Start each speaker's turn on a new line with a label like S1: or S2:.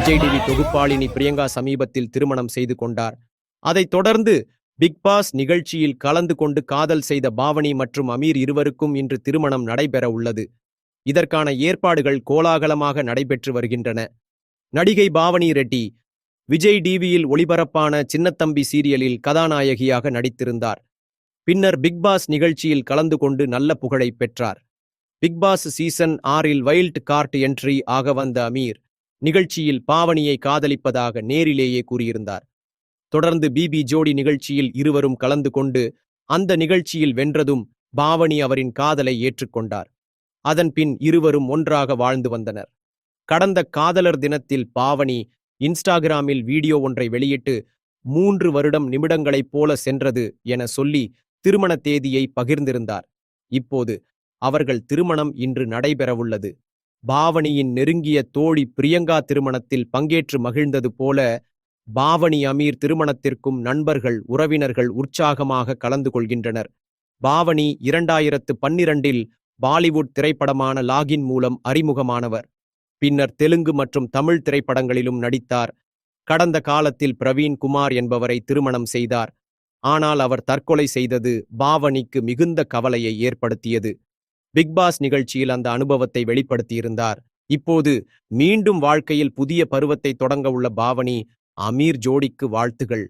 S1: Vijay TV தொகுப்பாளினி Priyanka சமீபத்தில் திருமணம் செய்து கொண்டார். அதைத் தொடர்ந்து பிக் பாஸ் நிகழ்ச்சியில் கலந்து கொண்டு காதல் செய்த பாவனி மற்றும் அமீர் இருவருக்கும் இன்று திருமணம் நடைபெற உள்ளது. இதற்கான ஏற்பாடுகள் கோலாகலமாக நடைபெற்று வருகின்றன. நடிகை பாவனி ரெட்டி விஜய் டிவியில் ஒளிபரப்பான சின்னத்தம்பி சீரியலில் கதாநாயகியாக நடித்திருந்தார். பின்னர் பிக் பாஸ் நிகழ்ச்சியில் கலந்து கொண்டு நல்ல புகழை பெற்றார். பிக் பாஸ் சீசன் ஆறில் வைல்ட் கார்ட் என்ட்ரி ஆக வந்த அமீர் நிகழ்ச்சியில் பாவனியை காதலிப்பதாக நேரிலேயே கூறியிருந்தார். தொடர்ந்து பிபி ஜோடி நிகழ்ச்சியில் இருவரும் கலந்து கொண்டு அந்த நிகழ்ச்சியில் வென்றதும் பாவனி அவரின் காதலை ஏற்றுக்கொண்டார். அதன்பின் இருவரும் ஒன்றாக வாழ்ந்து வந்தனர். கடந்த காதலர் தினத்தில் பாவனி இன்ஸ்டாகிராமில் வீடியோ ஒன்றை வெளியிட்டு மூன்று வருடம் நிமிடங்களைப் போல சென்றது என சொல்லி திருமண தேதியை பகிர்ந்திருந்தார். இப்போது அவர்கள் திருமணம் இன்று நடைபெறவுள்ளது. பாவனியின் நெருங்கிய தோழி பிரியங்கா திருமணத்தில் பங்கேற்று மகிழ்ந்தது போல பாவனி அமீர் திருமணத்திற்கும் நண்பர்கள் உறவினர்கள் உற்சாகமாக கலந்து கொள்கின்றனர். பாவனி இரண்டாயிரத்து பன்னிரண்டில் பாலிவுட் திரைப்படமான லாகின் மூலம் அறிமுகமானவர். பின்னர் தெலுங்கு மற்றும் தமிழ் திரைப்படங்களிலும் நடித்தார். கடந்த காலத்தில் பிரவீன் குமார் என்பவரை திருமணம் செய்தார். ஆனால் அவர் தற்கொலை செய்தது பாவனிக்கு மிகுந்த கவலையை ஏற்படுத்தியது. பிக்பாஸ் நிகழ்ச்சியில் அந்த அனுபவத்தை வெளிப்படுத்தியிருந்தார். இப்போது மீண்டும் வாழ்க்கையில் புதிய பருவத்தை தொடங்க உள்ள பாவனி அமீர் ஜோடிக்கு வாழ்த்துகள்.